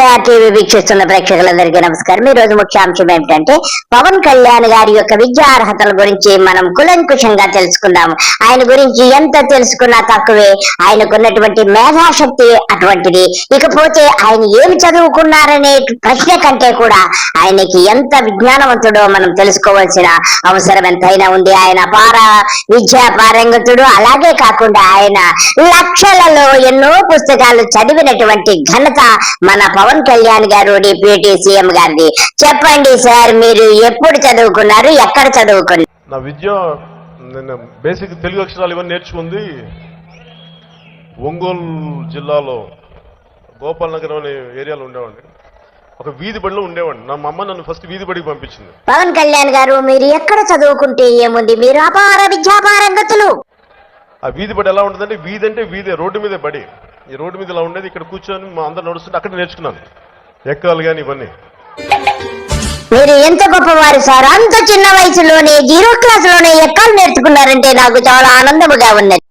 కేఆర్టీవీ వీక్షిస్తున్న ప్రేక్షకులందరికీ నమస్కారం. ఈ రోజు ముఖ్యాంశం ఏమిటంటే పవన్ కళ్యాణ్ గారి యొక్క విద్యా అర్హతల గురించి మనం కులంకుశంగా తెలుసుకుందాం ఆయన గురించి ఎంత తెలుసుకున్నా తక్కువే. ఆయనకున్నటువంటి మేధాశక్తి అటువంటిది. ఇకపోతే ఆయన ఏమి చదువుకున్నారనే ప్రశ్న కంటే కూడా ఆయనకి ఎంత విజ్ఞానవంతుడో మనం తెలుసుకోవాల్సిన అవసరం ఎంతైనా ఉంది. ఆయన పార విద్యా పారంగతుడు. అలాగే కాకుండా ఆయన లక్షలలో ఎన్నో పుస్తకాలు చదివినటువంటి ఘనత మన పవన్ కళ్యాణ్ గారు డిప్యూటీ సీఎం గారిది. చెప్పండి సార్ మీరు ఎప్పుడు చదువుకున్నారు ఎక్కడ చదువుకున్నారు? నా విద్య నేను బేసిక్ తెలుగు అక్షరాలు ఇవన్నీ నేర్చుకుంది ఒంగోలు జిల్లాలో గోపాల్ నగరం అనే ఏరియాలో ఉండేవాడిని. ఒక వీధి బడిలో ఉండేవాడిని. నా అమ్మ నన్ను ఫస్ట్ వీధి బడికి పంపించింది. పవన్ కళ్యాణ్ గారు మీరు ఎక్కడ చదువుకుంటే ఏముంది? మీరు అపార విద్యా పారంగతులు ఆ వీధి బడి ఎలా ఉంటుందంటే వీధి అంటే వీధే రోడ్డు మీదే బడి. ఈ రోడ్డు మీద ఇలా ఉండేది ఇక్కడ కూర్చొని మా అందరు నడుస్తుంటే అక్కడ నేర్చుకున్నాను. ఎక్కాలు కానీ ఇవన్నీ. మీరు ఎంత గొప్పవారు సార్? అంత చిన్న వయసులోనే జీరో క్లాస్లోనే ఎక్కడ నేర్చుకున్నారంటే నాకు చాలా ఆనందముగా ఉన్నది.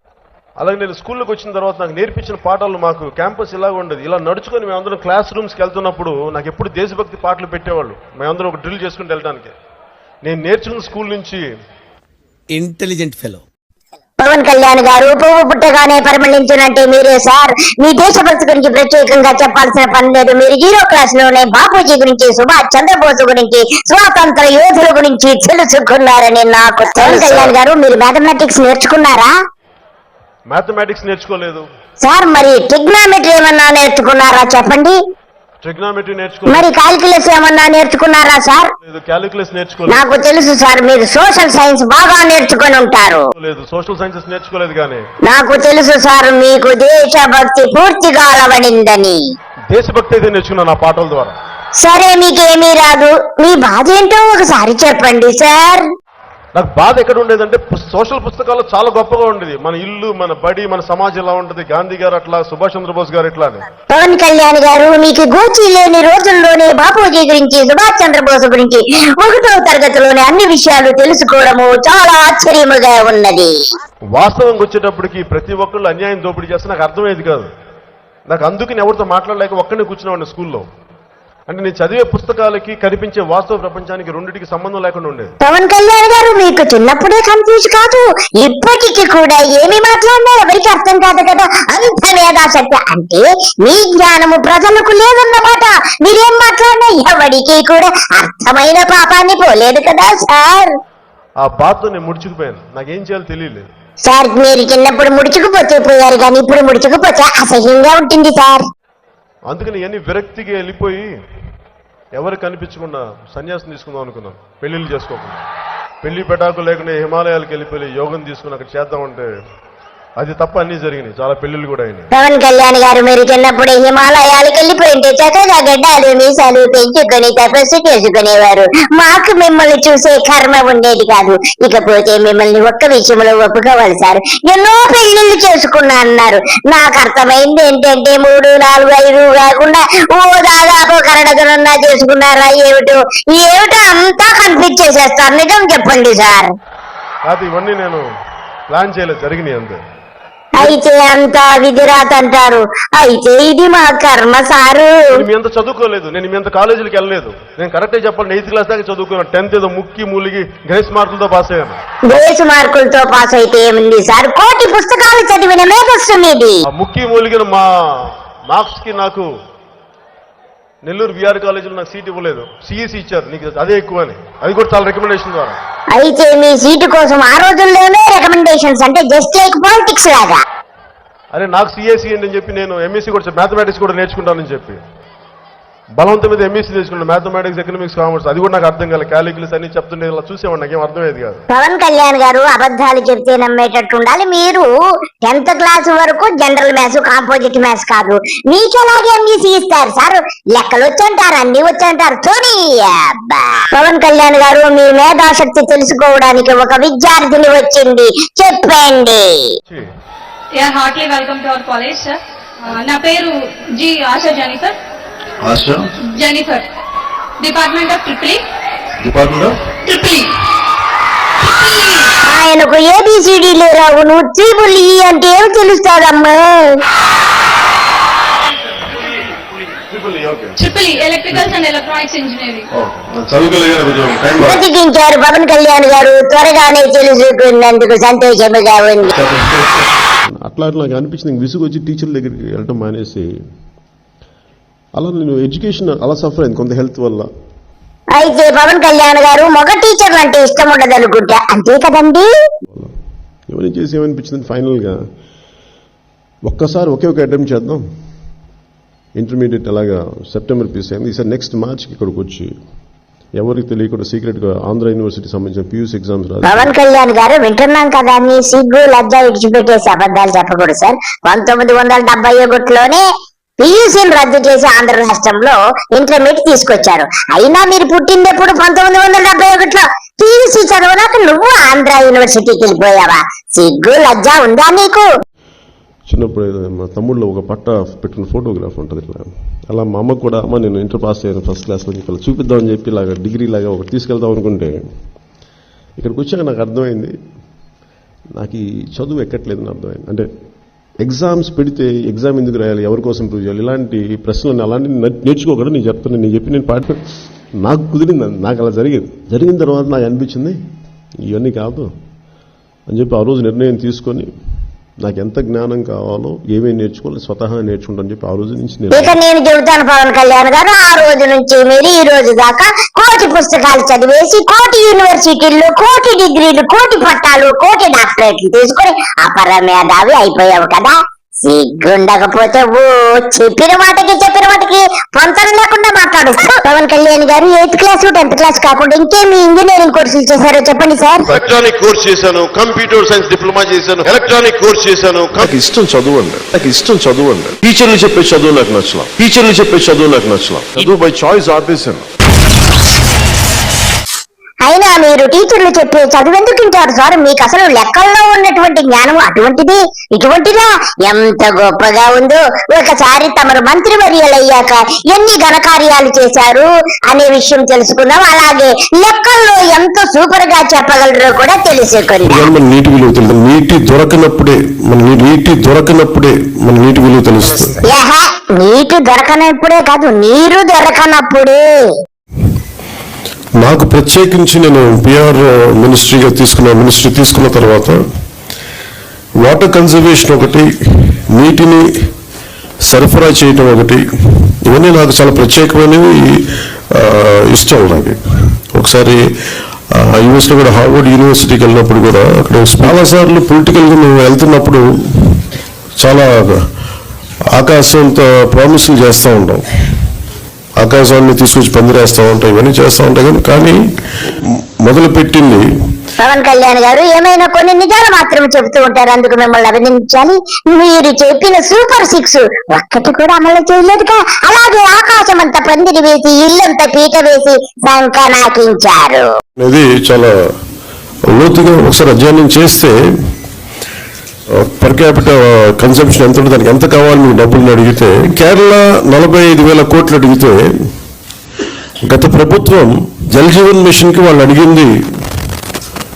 అలాగే నేను స్కూల్లోకి వచ్చిన తర్వాత నాకు నేర్పించిన పాఠాలు మాకు క్యాంపస్ ఇలాగ ఉండేది. ఇలా నడుచుకొని మేమందరం క్లాస్ రూమ్స్కి వెళ్తున్నప్పుడు నాకు ఎప్పుడు దేశభక్తి పాటలు పెట్టేవాళ్ళు. మేమందరం ఒక డ్రిల్ చేసుకుని వెళ్ళడానికి నేను నేర్చుకున్న స్కూల్ నుంచి ఇంటెలిజెంట్ ఫెలో పవన్ కళ్యాణ్ గారు పువ్వు పుట్టగానే పరిమళించినట్టే మీరే సార్. మీ దేశభక్తి గురించి ప్రత్యేకంగా చెప్పాల్సిన పని లేదు. మీరు జీరో క్లాస్లోనే బాపూజీ గురించి సుభాష్ చంద్రబోస్ గురించి స్వాతంత్ర యోధుల గురించి తెలుసుకున్నారని నాకు పవన్ కళ్యాణ్ గారు మీరు మ్యాథమెటిక్స్ నేర్చుకున్నారా? మ్యాథమెటిక్స్ నేర్చుకోలేదు. సార్ మరి టెక్నామెట్రీ ఏమన్నా నేర్చుకున్నారా? చెప్పండి. ట్రిగ్నామెట్రీ నేర్చుకోలేదు. మరి కాల్కులస్ ఏమన్నా నేర్చుకున్నారా సార్ క్యాలిక్యులస్ నేర్చుకోలేదు. నాకు తెలుసు సార్ మీరు సోషల్ సైన్స్ బాగా నేర్చుకొని ఉంటారు. లేదు సోషల్ సైన్సెస్ నేర్చుకోలేదు కానీ నాకు తెలుసు సార్ మీకు దేశభక్తి పూర్తిగా అలవడిందని. దేశభక్తి అయితే నేర్చుకున్నాను ఆ పాటల ద్వారా. సరే మీకేమీ రాదు. మీ బాధ ఏంటో ఒకసారి చెప్పండి సార్ నాకు బాధ ఎక్కడ ఉండేదంటే సోషల్ పుస్తకాలు చాలా గొప్పగా ఉండేది. మన ఇల్లు మన బడి మన సమాజం ఎలా ఉంటుంది? గాంధీ గారు అట్లా సుభాష్ చంద్రబోస్ గారు ఇట్లా పవన్ కళ్యాణ్ గారు మీకు గోచి లేని రోజుల్లోనే బాపూజీ గురించి సుభాష్ చంద్రబోస్ గురించి ఒకటో తరగతిలోనే అన్ని విషయాలు తెలుసుకోవడము చాలా ఆశ్చర్యముగా ఉన్నది. వాస్తవంగా వచ్చేటప్పటికి ప్రతి ఒక్కళ్ళు అన్యాయం దోపిడీ చేస్తే నాకు అర్థమయ్యేది కాదు. నాకు అందుకని ఎవరితో మాట్లాడలేక ఒక్కనే కూర్చునేవాడిని స్కూల్లో. అంటే నేను చదివే పుస్తకాలకి కనిపించే వాస్తవ ప్రపంచానికి రెండింటికి సంబంధం లేకుండా ఉండేది. పవన్ కళ్యాణ్ గారు మీకు చిన్నప్పుడే కన్ఫ్యూజ్ కాదు ఇప్పటికీ కూడా ఏమి మాట్లాడినా ఎవరికి అర్థం కాదు కదా? అంత మేధాశక్తి. అంటే మీ జ్ఞానము ప్రజలకు లేదన్నమాట మీరేం మాట్లాడినా ఎవరికి కూడా అర్థమైన పాపాన్ని పోలేదు కదా సార్? ఆ బాధతో నేను ముడుచుకుపోయాను. నాకేం చేయాలో తెలియలేదు. సార్ మీరు చిన్నప్పుడు ముడుచుకుపోతే పోయారు కానీ ఇప్పుడు ముడుచుకుపోతే అసహ్యంగా ఉంటుంది సార్. అందుకని ఇవన్నీ విరక్తిగా వెళ్ళిపోయి ఎవరు కనిపించకుండా సన్యాసం తీసుకుందాం అనుకున్నాం. పెళ్ళిళ్ళు చేసుకోకుండా. పెళ్ళి పెటాకు లేకుండా హిమాలయాలకు వెళ్ళిపోయి యోగం తీసుకుని అక్కడ చేద్దామంటే అది తప్ప అన్నీ జరిగినాయి. చాలా పెళ్ళిళ్ళు కూడా అయినాయి. పవన్ కళ్యాణ్ గారు మీరు చిన్నప్పుడు హిమాలయాలకు వెళ్ళిపోయింటే చక్కగా గడ్డాలు మీసాలు పెంచుకొని తపస్సు చేసుకునేవారు. మాకు మిమ్మల్ని చూసే కర్మ ఉండేది కాదు. ఇకపోతే మిమ్మల్ని ఒక్క విషయంలో ఒప్పుకోవాలి సార్. ఎన్నో పెళ్ళిళ్ళు చేసుకున్నా అన్నారు. నాకు అర్థమైంది ఏంటంటే మూడు నాలుగు ఐదు కాకుండా ఓ దాదాపు కరడగనున్నా చేసుకున్నారా ఏమిటో? ఏమిటో అంతా కన్ఫ్యూజ్ చేసేస్తారు నిజం చెప్పండి సార్. కాదు ఇవన్నీ నేను ప్లాన్ చేయలేదు. జరిగినాయి అంతే. అయితే అంతా విధిరాత్ అంటారు. అయితే ఇది మా కర్మ సారు. నేను చదువుకోలేదు. నేను మీ అంత కాలేజీలకు వెళ్ళలేదు. నేను కరెక్టే చెప్పాలి ఎయిత్ క్లాస్ దాకా చదువుకున్నాను. టెన్త్ ఏదో ముక్కి మూలిగి గ్రేస్ మార్కులతో పాస్ అయ్యాను. దేశ మార్కులతో పాస్ అయితే ఏముంది సార్? కోటి పుస్తకాలు చదివిన మేధస్సు మీది. ఆ ముక్కి మూలిగిన మా మార్క్స్కి నాకు నెల్లూరు విఆర్ కాలేజీలో నాకు సీట్ ఇవ్వలేదు. సిఈసి ఇచ్చారు. నీకు అదే ఎక్కువ అని అది కూడా చాలా రికమెండేషన్ ద్వారా. అయితే మీ సీటు కోసం ఆ రోజుల్లోనే రికమెండేషన్స్ అంటే జస్ట్ లైక్ పాలిటిక్స్ లాగా. అరే నాకు సిఎస్సి అని చెప్పి నేను ఎంఎస్సీ కూడా మ్యాథమెటిక్స్ కూడా నేర్చుకుంటానని చెప్పి. బలవంతం మీద ఎంఎస్సీ నేర్చుకున్నాను మ్యాథమెటిక్స్ ఎకనామిక్స్ కామర్స్ అది కూడా నాకు అర్థం కాలేదు క్యాలిక్యులస్ అన్ని చెప్తుండే ఇలా చూసేవాడిని నాకేం అర్థమయ్యేది కాదు. పవన్ కళ్యాణ్ గారు అబద్ధాలు చెప్తే నమ్మేటట్టు ఉండాలి. మీరు టెన్త్ క్లాస్ వరకు జనరల్ మ్యాథ్స్ కాంపోజిట్ మ్యాథ్స్ కాదు. మీకెలాగే ఎంఈసీ ఇస్తారు సార్? లెక్కలు వచ్చంటారు అన్ని వచ్చంటారు. చూడి అబ్బా. పవన్ కళ్యాణ్ గారు మీ మేధాశక్తి తెలుసుకోవడానికి ఒక విద్యార్థిని వచ్చింది. చెప్పండి. ఛీ, ya heartily welcome to our college sir నా పేరు G Asha Jennifer. Asha Jennifer department of triple department of triple ఆయనకు ఏబిసిడీలు రావు. నువ్వు త్రిబుల్ ఈ అంటే తెలుస్తాదమ్మా? E, okay. Electricals and electronics engineering చదువుకోలేదు కొంచెం టైం పడుతుంది. బ్రతికించారు పవన్ కళ్యాణ్ గారు. త్వరగానే తెలుసుకున్నందుకు సంతోషముగా ఉంది. అట్లా అట్లా నాకు అనిపించింది విసుగు వచ్చి టీచర్ల దగ్గరికి వెళ్ళటం మానేసి అలా నేను ఎడ్యుకేషన్ అలా సఫర్ అయింది కొంత హెల్త్ వల్ల. అయితే పవన్ కళ్యాణ్ గారు మగ టీచర్లు అంటే ఇష్టం ఉండదు అనుకుంటా. అంతే కదండి? ఇవన్నీ చేసి ఏమనిపించింది ఫైనల్గా ఒక్కసారి ఒకే ఒక అటెంప్ట్ చేద్దాం. ఇంటర్మీడియట్ అలాగా సెప్టెంబర్ పీస్ అయింది. ఈసారి నెక్స్ట్ మార్చ్కి ఇక్కడికి వచ్చి ఎవరికి తెలియకుండా సీక్రెట్గా ఆంధ్ర యూనివర్సిటీ సంబంధించిన పీయూసీ ఎగ్జామ్స్ పవన్ కళ్యాణ్ గారు వింటున్నాం కదా మీ సిగ్గు లజ్జ విడిచిపెట్టేసి అబద్ధాలు చెప్పకూడదు సార్. పంతొమ్మిది వందల డెబ్బై ఒకటిలోనే పియూసీని రద్దు చేసి ఆంధ్ర రాష్ట్రంలో ఇంటర్మీడియట్ తీసుకొచ్చారు. అయినా మీరు పుట్టినప్పుడు పంతొమ్మిది వందల డెబ్బై ఒకటిలో పియూసీ చదవనాక నువ్వు ఆంధ్ర యూనివర్సిటీకి వెళ్ళిపోయావా? సిగ్గు లజ్జ ఉందా నీకు? చిన్నప్పుడు మా తమ్ముళ్ళు ఒక పట్ట పెట్టిన ఫోటోగ్రాఫ్ ఉంటుంది ఇట్లా. అలా మా అమ్మ కూడా అమ్మ నేను ఇంటర్ పాస్ అయ్యాను ఫస్ట్ క్లాస్లో చెప్పి ఇలా చూపిద్దామని చెప్పి ఇలాగ డిగ్రీ లాగా ఒకటి తీసుకెళ్దాం అనుకుంటే ఇక్కడికి వచ్చాక నాకు అర్థమైంది నాకు ఈ చదువు ఎక్కట్లేదు అర్థమైంది. అంటే ఎగ్జామ్స్ పెడితే ఎగ్జామ్ ఎందుకు రాయాలి? ఎవరి కోసం ప్రూవ్ చేయాలి? ఇలాంటి ప్రశ్నలు అలాంటి నేర్చుకోకూడదు నేను చెప్తాను నేను చెప్పి నేను పాట నాకు కుదిరింది నాకు అలా జరిగింది. జరిగిన తర్వాత నాకు అనిపించింది ఇవన్నీ కాదు అని చెప్పి ఆ రోజు నిర్ణయం తీసుకొని నాకు ఎంత జ్ఞానం కావాలో ఏమేమి నేర్చుకోవాలి స్వతహా నేర్చుకుంటాను చెప్పి ఆ రోజు నుంచి ఇక నేను చెబుతాను పవన్ కళ్యాణ్ గారు ఆ రోజు నుంచి మీరు ఈ రోజు దాకా కోటి పుస్తకాలు చదివేసి కోటి యూనివర్సిటీలు కోటి డిగ్రీలు కోటి పట్టాలు కోటి డాక్టరేట్లు తీసుకుని అపర మేధావి అయిపోయావు కదా. సిగ్గుండకపోతే ఓ చెప్పిన మాటకి చెప్పిన మాటకి పొంతన లేకుండా మాట్లాడు. పవన్ కళ్యాణ్ గారు ఎయిత్ క్లాస్ టెన్త్ క్లాస్ కాకుండా ఇంకేమి ఇంజనీరింగ్ కోర్సులు చేశారో చెప్పండి సార్. ఎలక్ట్రానిక్ కోర్స్ చేశాను కంప్యూటర్ సైన్స్ డిప్లొమా చేశాను ఎలక్ట్రానిక్ కోర్స్ చేశాను నాకు ఇష్టం చదువు అండి నాకు ఇష్టం చదువు అండి టీచర్లు చెప్పే చదువు నాకు నచ్చలా. టీచర్లు చెప్పే చదువు నాకు నచ్చలా. చదువు బై చాయిస్ ఆపేసాను మీరు టీచర్లు చెప్పే చదువెందుకు వింటారు సార్? మీకు అసలు లెక్కల్లో ఉన్నటువంటి జ్ఞానం అటువంటిది ఇటువంటిదా? ఎంత గొప్పగా ఉందో. ఒకసారి తమరు మంత్రివర్యులయ్యాక ఎన్ని ఘనకార్యాలు చేశారు అనే విషయం తెలుసుకుందాం. అలాగే లెక్కల్లో ఎంత సూపర్గా చెప్పగలరో కూడా తెలుసుకుందాం నీటి విలువ నీటి దొరకనప్పుడే మన నీటి దొరకనప్పుడే మన నీటి విలువ తెలుస్తుంది. నీటి దొరకనప్పుడే కాదు నీరు దొరకనప్పుడే. నాకు ప్రత్యేకించి నేను పిఆర్ మినిస్ట్రీగా తీసుకున్న మినిస్ట్రీ తీసుకున్న తర్వాత వాటర్ కన్జర్వేషన్ ఒకటి నీటిని సరఫరా చేయటం ఒకటి ఇవన్నీ నాకు చాలా ప్రత్యేకమైనవి ఇష్టం నాకు. ఒకసారి యూఎస్లో కూడా హార్వర్డ్ యూనివర్సిటీకి వెళ్ళినప్పుడు కూడా అక్కడ చాలాసార్లు పొలిటికల్గా మేము వెళ్తున్నప్పుడు చాలా ఆకాశంతో ప్రామిసింగ్ చేస్తూ ఉంటాం. ఆకాశాన్ని తీసుకొచ్చి పందిరేస్తూ ఉంటాయి ఇవన్నీ చేస్తూ ఉంటాయి కానీ కానీ మొదలు పెట్టింది పవన్ కళ్యాణ్ గారు ఏమైనా కొన్ని నిజాలు మాత్రం చెబుతూ ఉంటారు అందుకు మిమ్మల్ని అభినందించాలి. మీరు చెప్పిన సూపర్ సిక్స్ ఒక్కటి కూడా అమలు చేయలేదుగా. అలాగే ఆకాశం అంతా పందిరి వేసి ఇల్లంతా పీట వేసి సంకనాకించారు అనేది చాలా లోతుగా ఒకసారి అధ్యయనం చేస్తే పర్ క్యాపిట కన్సంప్షన్ ఎంత ఉంటుంది దానికి ఎంత కావాలి మీకు డబ్బులు అడిగితే కేరళ నలభై ఐదు వేల కోట్లు అడిగితే గత ప్రభుత్వం జల్ జీవన్ మిషన్కి వాళ్ళు అడిగింది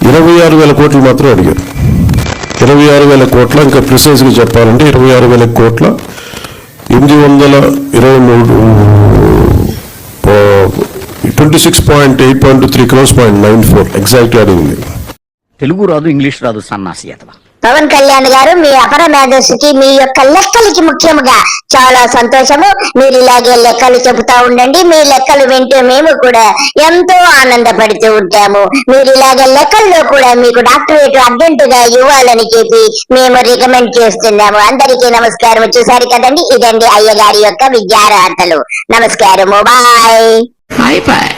ఇరవై ఆరు వేల కోట్లు మాత్రం అడిగారు. ఇరవై ఆరు వేల కోట్ల ఇంకా ప్రిసైజ్గా చెప్పాలంటే ఇరవై ఆరు వేల కోట్ల ఎనిమిది వందల ఇరవై మూడు twenty six point eight point three crores point nine four ఎగ్జాక్ట్గా అడిగింది. తెలుగు రాదు ఇంగ్లీష్ రాదు సన్నాసి అథవా పవన్ కళ్యాణ్ గారు మీ అపర మేధస్సుకి మీ యొక్క లెక్కలకి ముఖ్యముగా చాలా సంతోషము. మీరు ఇలాగే లెక్కలు చెబుతా ఉండండి. మీ లెక్కలు వింటూ మేము కూడా ఎంతో ఆనందపడుతూ ఉంటాము. మీరు ఇలాగే లెక్కల్లో కూడా మీకు డాక్టరేట్ అర్జెంట్గా ఇవ్వాలని చెప్పి మేము రికమెండ్ చేస్తున్నాము. అందరికీ నమస్కారం. చూసారు కదండి. ఇదండి అయ్యగారి యొక్క విద్యార్హతలు నమస్కారము. Bye bye.